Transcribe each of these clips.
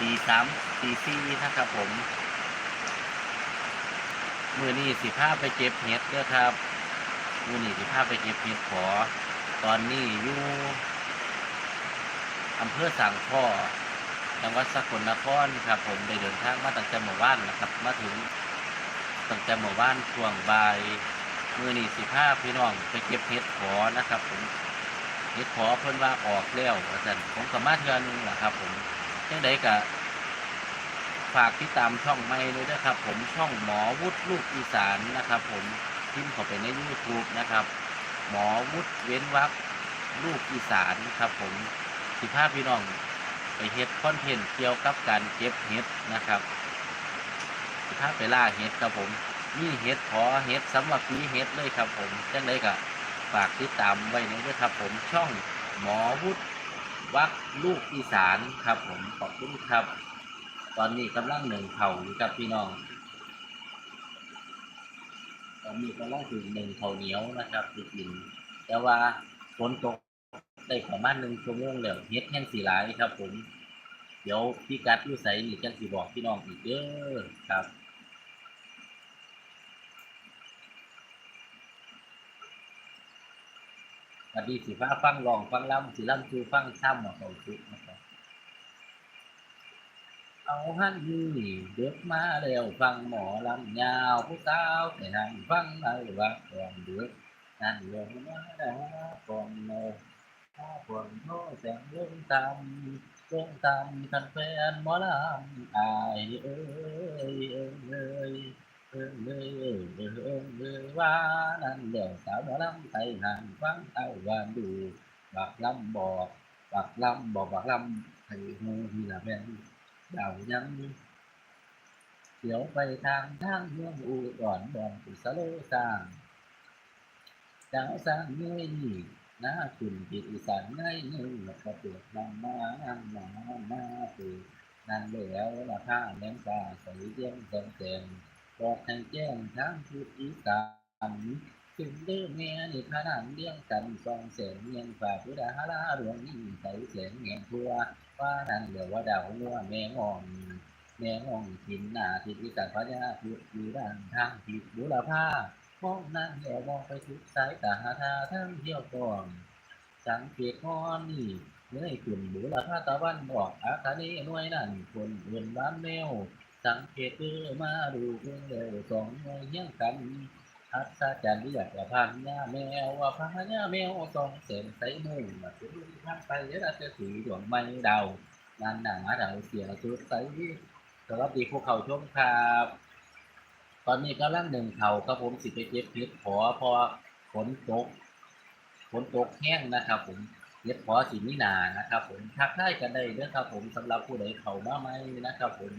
ตีสามตีสี่นะครับผมมือนี้สิพาไปเก็บเห็ดเด้อครับมือนี้สิพาไปเก็บเห็ดขอ ตอนนี้อยู่อำเภอสังพ่อจังหวัดสกลนครครับ ผมได้เดินทางมาตั้งแต่เมื่อวานนะครับ มาถึงตั้งแต่เมื่อวานช่วงบ่ายมือนี้สิพาพี่น้องไปเก็บเห็ดขอนะครับ ผมเห็ดขอเพิ่นว่าออกแล้วว่าซั่นผมก็มาเทื่อนึงล่ะครับ ผม จังไดก็ฝากติดตามช่องใหม่เลยนะครับ ผมช่องหมอวุฒิลูกอีสานนะครับ ผมพิมพ์เข้าไปใน YouTube นะครับ หมอวุฒิเว้นวรรคลูกอีสานครับ ผมสิพาพพี่น้องไปเฮ็ดคอนเทนต์เกี่ยวกับการเก็บเห็ดนะครับสิพาพไปล่าเห็ดครับผมมีเห็ดพอเห็ดสำหรับปีเห็ดเลยครับ ผมจังไดก็ฝากติดตามไว้นี้ด้วยครับ ผมช่องหมอวุฒิ วักลูกอีสานครับ ผมขอบคุณครับ ตอนนี้กำลังหนึ่งเข่าอยู่กับพี่น้อง ตอนนี้กำลังถึงหนึ่งเข่าเหนียวนะครับติดินแต่ว่าฝนตกได้ประมาณหนึ่งชั่วโมงแล้วเฮ็ดแห้งสีหลายครับ ผม เดี๋ยวพี่กัดอยู่ใส่นี่จังสิบอกพี่น้องอีกเด้อครับ ส วัสดีสิฟ้าฟังลองฟังล่ำสิล่ำคือฟังซ้ำมาเขาชุดนะครับเอาหันนี่เด็กมาแล้วฟังหมอลำยาวผู้สาวแต่นั่งฟังเอาว่าก่อนเด็กนั่นลงมาแล้วก่อนเลยถ้าก่อนโน้แสงลงตามลงตามคันแฟนหมอลำอายเอ้ยเอ้ย qua nên đều tạo đó lắm thầy hàng quán tao và đủ bạc lâm bò bạc lâm bò bạc lâm thầy như là bên đào nhân chiếu bay thang thang hương u đoạn đoàn của xã lô sàng đảo sang ngươi nhỉ đã cùng vị sản ngay như là có được làm ma ăn mà ma từ đàn lẻo là tha ném xà sấy riêng dần tiền บอกให้แจ้งทางทิศอีสานถึงเรื่องแม่นิพานเลี้ยงกันสองเสียงเงียงฝ่าพุทธาลาหลวงนี่ใส่เสียงเงียงทั่วว่านั่นเดียอว่าดาวนัวแม่งองแม่งองหินหนาทิศอีสันพระยาพุทธอยู่ด้านทางทิศบุรพามองนั่นเหลียวมองไปทุกสายตาทาทั้งเที่ยวกองสังเกตข้อนี่เมื่อขึ้นบุรพาตะวันบอกอาคานี้น้วยนั่นคนเอื่นบ้านแมว สังเกตเออมาดูเพื่อนเร็วสองหน่วยเยี่ยงกันอัศจรรย์เรียกว่าพันยาแมวว่าพันยาแมวสองเส้นใสมุ่งมาถึงทางไปเยวเราจะถือดวงไม้ดาวงานหนังอาดาวเสียชุดใสสวัสดีพวกเขาชมครับตอนนี้กำลังหนึ่งเขาครับผมสิไปเก็บเพชรขอพอฝนตกฝนตกแห้งนะครับ ผมเก็บขอสีมินานะครับ ผมทักทายกันได้เด้อครับ ผมสำหรับผู้ใดเขามาไหมนะครับ ผม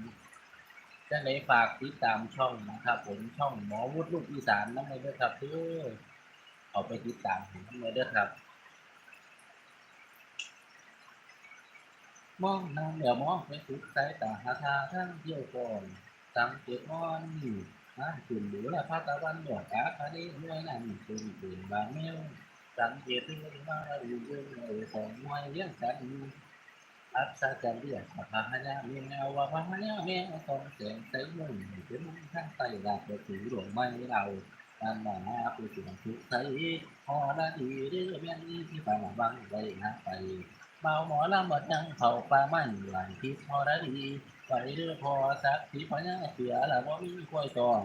จะไหนฝากติดตามช่องนะครับ ผมช่องหมอวุฒิลูกอีสานนั่นเลยด้อครับเพื่อเอาไปติดตามผมนั่นเลยด้อครับ มองนางเดี๋ยวมองไปสุดสายตาหาทางทั้งเที่ยวก่อนสังเกตมอนนี่นะขึ้นหรือละพาตะวันหยอดอาคานี้หน่วยนั่นขึ้นขึ้นบางแมวสังเกตที่มันมาอยู่เรื่องเออของหน่วยเลี้ยงกัน อัศจรรย์เรียกว่าพาหนะมีแนวว่าพาหนะแมวต้องเสียงใสมุ่งเป็นข้างใต้หลักถือหลวงไม่เราการหนาผู้เสียงทุใสพอละดีเรื่องแม่นี้ที่ฟังบังไว้นะไปเมาหมอลำหมดยังเผาปลามันหลายทิศพอได้ดีไปเรื่อพอสักทีพอเนี่ยเสียละว่ามีกล้วยตอง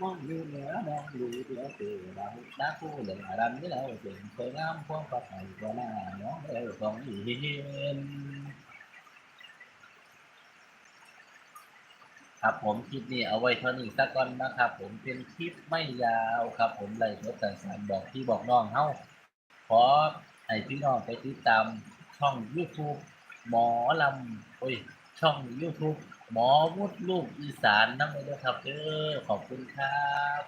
มองอยู่เหนือมองดูเสือเสือเราดักคู่เหลือดำนี่แล้วเสียงสวยงามพวงประไผ่ก็หน้าน้องเอวสองอีเห็น ครับผมคลิปนี้เอาไว้เท่านี้สักก่อนนะครับ ผมเป็นคลิปไม่ยาวครับ ผมเลยรถสั้นบอกพี่บอกน้องเฮ้าขอให้พี่น้องไปติดตามช่อง YouTube หมอลำโอ้ยช่อง YouTube หมอวุฒิลูกอีสานนั่นเลยนะครับเออขอบคุณครับ